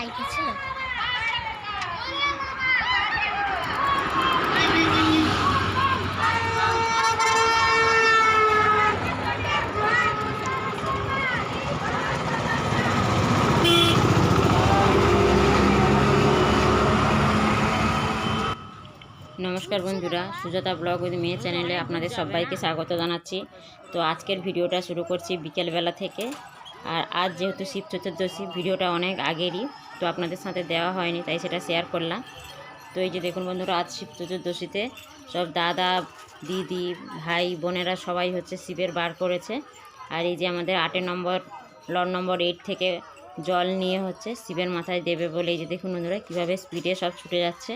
Cycle ছিল। নমস্কার বন্ধুরা, সুজাতা ব্লগ উইথ মেয়ে চ্যানেলে আপনাদের সবাইকে স্বাগত জানাচ্ছি। তো আজকের ভিডিওটা শুরু করছি বিকেলবেলা থেকে। আর আজ যেহেতু শিব চতুর্দশী, ভিডিওটা অনেক আগেরই। তো আপনাদের সাথে দেওয়া হয়নি, তাই সেটা শেয়ার করলাম। তো এই যে দেখুন বন্ধুরা, আজ শিব চতুর্দশীতে সব দাদা, দিদি, ভাই, বোনেরা সবাই হচ্ছে শিবের বার করেছে। আর এই যে আমাদের আটের নম্বর লট নম্বর এইট থেকে জল নিয়ে হচ্ছে শিবের মাথায় দেবে বলে এই যে দেখুন বন্ধুরা, কীভাবে স্পিডে সব ছুটে যাচ্ছে।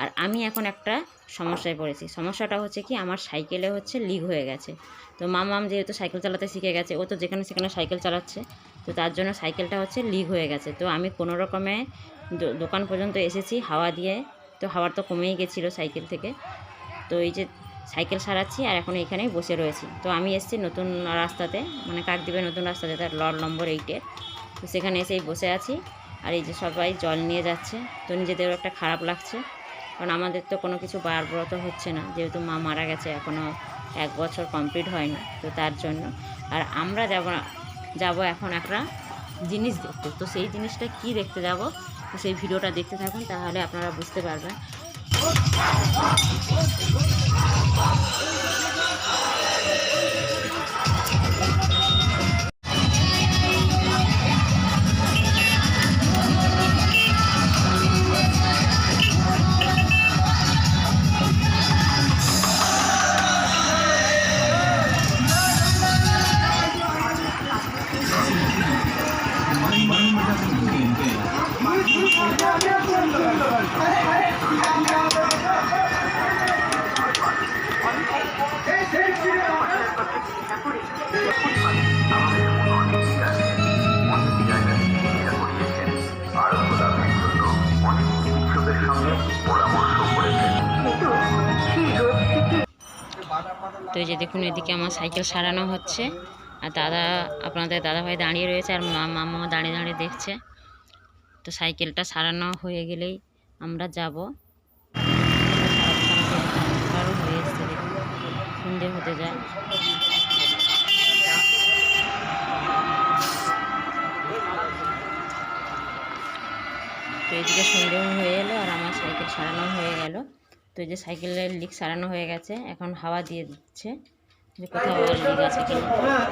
আর আমি এখন একটা সমস্যায় পড়েছি। সমস্যাটা হচ্ছে কি, আমার সাইকেলে হচ্ছে লিক হয়ে গেছে। তো মামাম যেহেতু সাইকেল চালাতে শিখে গেছে, ও তো যেখানে সেখানে সাইকেল চালাচ্ছে। তো তার জন্য সাইকেলটা হচ্ছে লিক হয়ে গেছে। তো আমি কোনো রকমে দোকান পর্যন্ত এসেছি হাওয়া দিয়ে। তো হাওয়ার তো কমেই গেছিল সাইকেল থেকে। তো এই যে সাইকেল সারাচ্ছি আর এখন এখানেই বসে রয়েছি। তো আমি এসেছি নতুন রাস্তাতে মানে কাকদ্বীপের নতুন রাস্তাতে, তার লট নম্বর এইটের তো সেখানে এসেই বসে আছি আর এই যে সবাই জল নিয়ে যাচ্ছে। তো নিজেদেরও একটা খারাপ লাগছে। কারণ আমাদের তো কোনো কিছু বারব্রত হচ্ছে না। যেহেতু মা মারা গেছে এখনও এক বছর কমপ্লিট হয়নি। তো তার জন্য। আর আমরা যাব যাব এখন একটা জিনিস দেখতে। তো সেই জিনিসটা কি দেখতে যাব? তো সেই ভিডিওটা দেখতে থাকুন, তাহলে আপনারা বুঝতে পারবেন। তো এই যে দেখুন, এদিকে আমার সাইকেল সারানো হচ্ছে। আর দাদা, আপনাদের দাদাভাই দাঁড়িয়ে রয়েছে, আর মামা দাঁড়িয়ে দাঁড়িয়ে দেখছে। তো সাইকেলটা সারানো হয়ে গেলেই আমরা যাব। সন্ধে হতে যায়। তো এদিকে সন্ধে হয়ে এলো আর আমার সাইকেল সারানো হয়ে গেল। তো এই যে সাইকেলের লিক সারানো হয়ে গেছে, এখন হাওয়া দিয়ে দিচ্ছে। হ্যাঁ।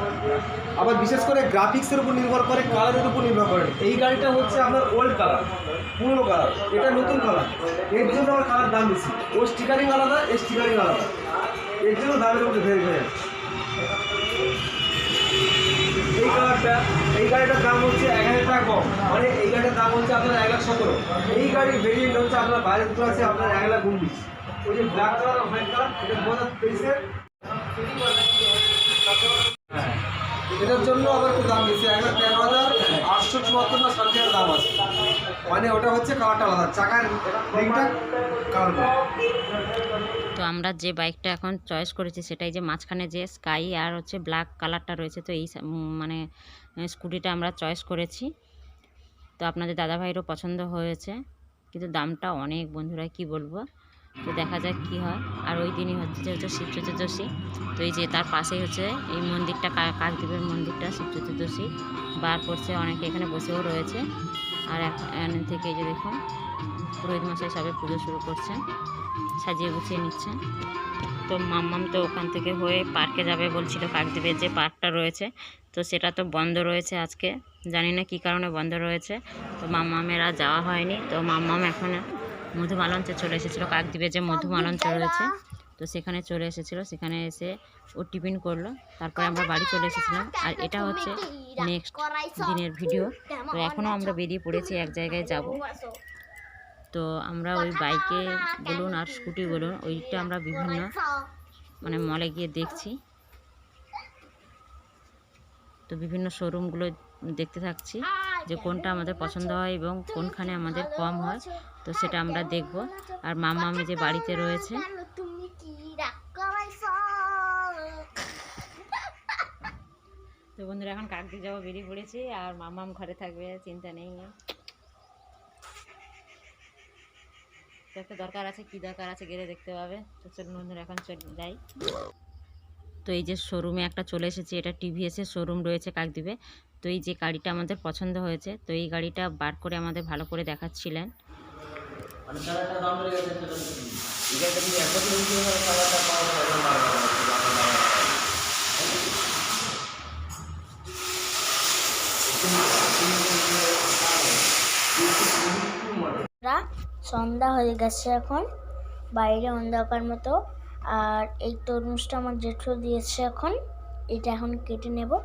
আবার বিশেষ করে গ্রাফিক্সের উপর নির্ভর করে কালারের উপর নির্ভর করে। এই গাড়িটা হচ্ছে আপনার ওল্ড কালার পুরনো কালার এটা নতুন কালারের জন্য আমার কালার দাম বেশি ও স্টিকারিং আলাদা এর স্টিকারিং আলাদা। এর জন্য দামের মধ্যে ভেঙে ভেঙে এই কালারটা এই গাড়িটার দাম হচ্ছে এক হাজার টাকা কম। মানে এই গাড়িটার দাম হচ্ছে আপনার এক লাখ সতেরো। এই গাড়ির ভেরিয়েন্ট হচ্ছে আপনার বাইরে দুটো আছে, আপনার এক লাখ উনিশ। ওই যে ব্ল্যাক কালার হোয়াইট কালার এটা দু হাজার এটার জন্য আবার একটু দাম বেশি একটা তেরো হাজার আটশো চুয়াত্তর না সাড়ে তেরো দাম আছে। মানে ওটা হচ্ছে কালারটা আলাদা, চাকার রিংটা কালার তো আমরা যে বাইকটা এখন চয়েস করেছি সেটাই যে মাঝখানে যে স্কাই আর হচ্ছে ব্ল্যাক কালারটা রয়েছে, তো এই মানে স্কুটিটা আমরা চয়েস করেছি। তো আপনাদের দাদাভাইয়েরও পছন্দ হয়েছে, কিন্তু দামটা অনেক বন্ধুরা কি বলব? তো দেখা যাক কি হয়। আর ওই দিনই হচ্ছে যেহেতু শিব চতুর্দশী। তো এই যে তার পাশেই হচ্ছে এই মন্দিরটা কাকদ্বীপের মন্দিরটা, শিব চতুর্দশী। বার করছে অনেকে এখানে বসেও রয়েছে। আর এখান থেকে যে দেখুন, পুরোহিত মশাই সবে পুজো শুরু করছেন, সাজিয়ে গুছিয়ে নিচ্ছেন। তো মাম্মাম তো ওখান থেকে হয়ে পার্কে যাবে বলছিল কাকদ্বীপের যে পার্কটা রয়েছে। তো সেটা তো বন্ধ রয়েছে আজকে। জানি না কী কারণে বন্ধ রয়েছে। তো মাম্মামের যাওয়া হয়নি। তো মাম্মাম এখন মধুমালঞ্চে চলে এসেছিল কাকদ্বীপে যে মধুমালঞ্চ রয়েছে। তো সেখানে চলে এসেছিল সেখানে এসে ও টিফিন করল তারপরে আমরা বাড়ি চলে এসেছিলাম। আর এটা হচ্ছে নেক্সট দিনের ভিডিও তো এখনও আমরা বেরিয়ে পড়েছি এক জায়গায় যাব। তো আমরা ওই বাইকে বলুন আর স্কুটি বলুন ওইটা আমরা বিভিন্ন মানে মলে গিয়ে দেখছি। তো বিভিন্ন শোরুমগুলো দেখতে থাকছি। যে কোনটা আমাদের পছন্দ হয় এবং কোনখানে আমাদের কম হয়, তো সেটা আমরা দেখব। আর মামা আমি যে বাড়িতে রয়েছে। তো বন্ধুরা, এখন কাকদি যাব, বেরিয়ে পড়েছি আর মামাম ঘরে থাকবে, চিন্তা নেই। তো একটা দরকার আছে, কি দরকার আছে গেলে দেখতে পাবে। তো চলুন বন্ধুরা, এখন চল যাই। তো এই যে শোরুমে একটা চলে এসেছে এটা টিভিএসের শোরুম রয়েছে কাকদ্বীপে। তো এই যে গাড়িটা আমাদের পছন্দ হয়েছে তো এই গাড়িটা বার করে আমাদের ভালো করে দেখাচ্ছিলেন। মানে সন্ধ্যা হয়ে গেছে এখন। বাইরে অন্ধকার মতো। আর এই তরমুজটা আমার জেঠু দিয়েছে এখন। এটা এখন কেটে নেব।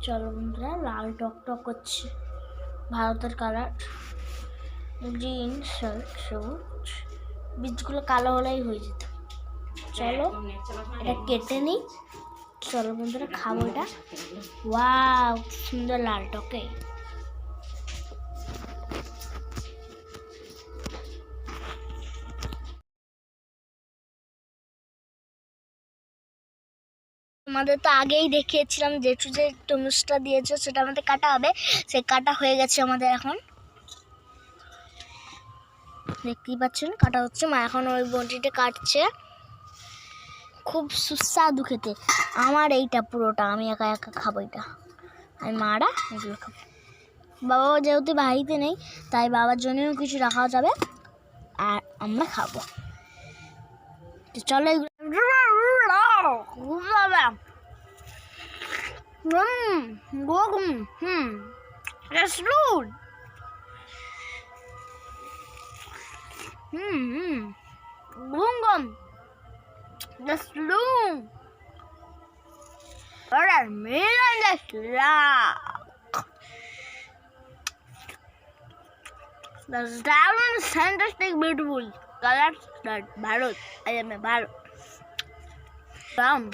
চলো বন্ধুরা, লাল টক টক করছে। ভারতের কালার গ্রিন সবুজ। বীজগুলো কালো হলেই হয়ে যেত। চলো, এটা কেটে নিই। চলো বন্ধুরা, খাব এটা। ওয়াও সুন্দর লাল টকে। আমাদের তো আগেই দেখিয়েছিলাম জেঠু যে তরমুজটা দিয়েছে, সেটা আমাদের কাটা হবে। সে কাটা হয়ে গেছে আমাদের এখন। দেখতেই পাচ্ছেন, কাটা হচ্ছে। মা এখন ওই বটিটা কাটছে। খুব সুস্বাদু খেতে। আমার এইটা পুরোটা, আমি একা একা খাব এটা। আমি মারা এগুলো খাব। বাবা যেহেতু বাড়িতে নেই, তাই বাবার জন্যও কিছু রাখা যাবে। আর আমরা খাব। চলো এগুলো Mmm, go hmm. That's rude. Hmm, hmm. Gungum. That's rude. What I mean on this. The star is fantastic, beautiful. Colors that Bharat. I am a Bharat. Brown.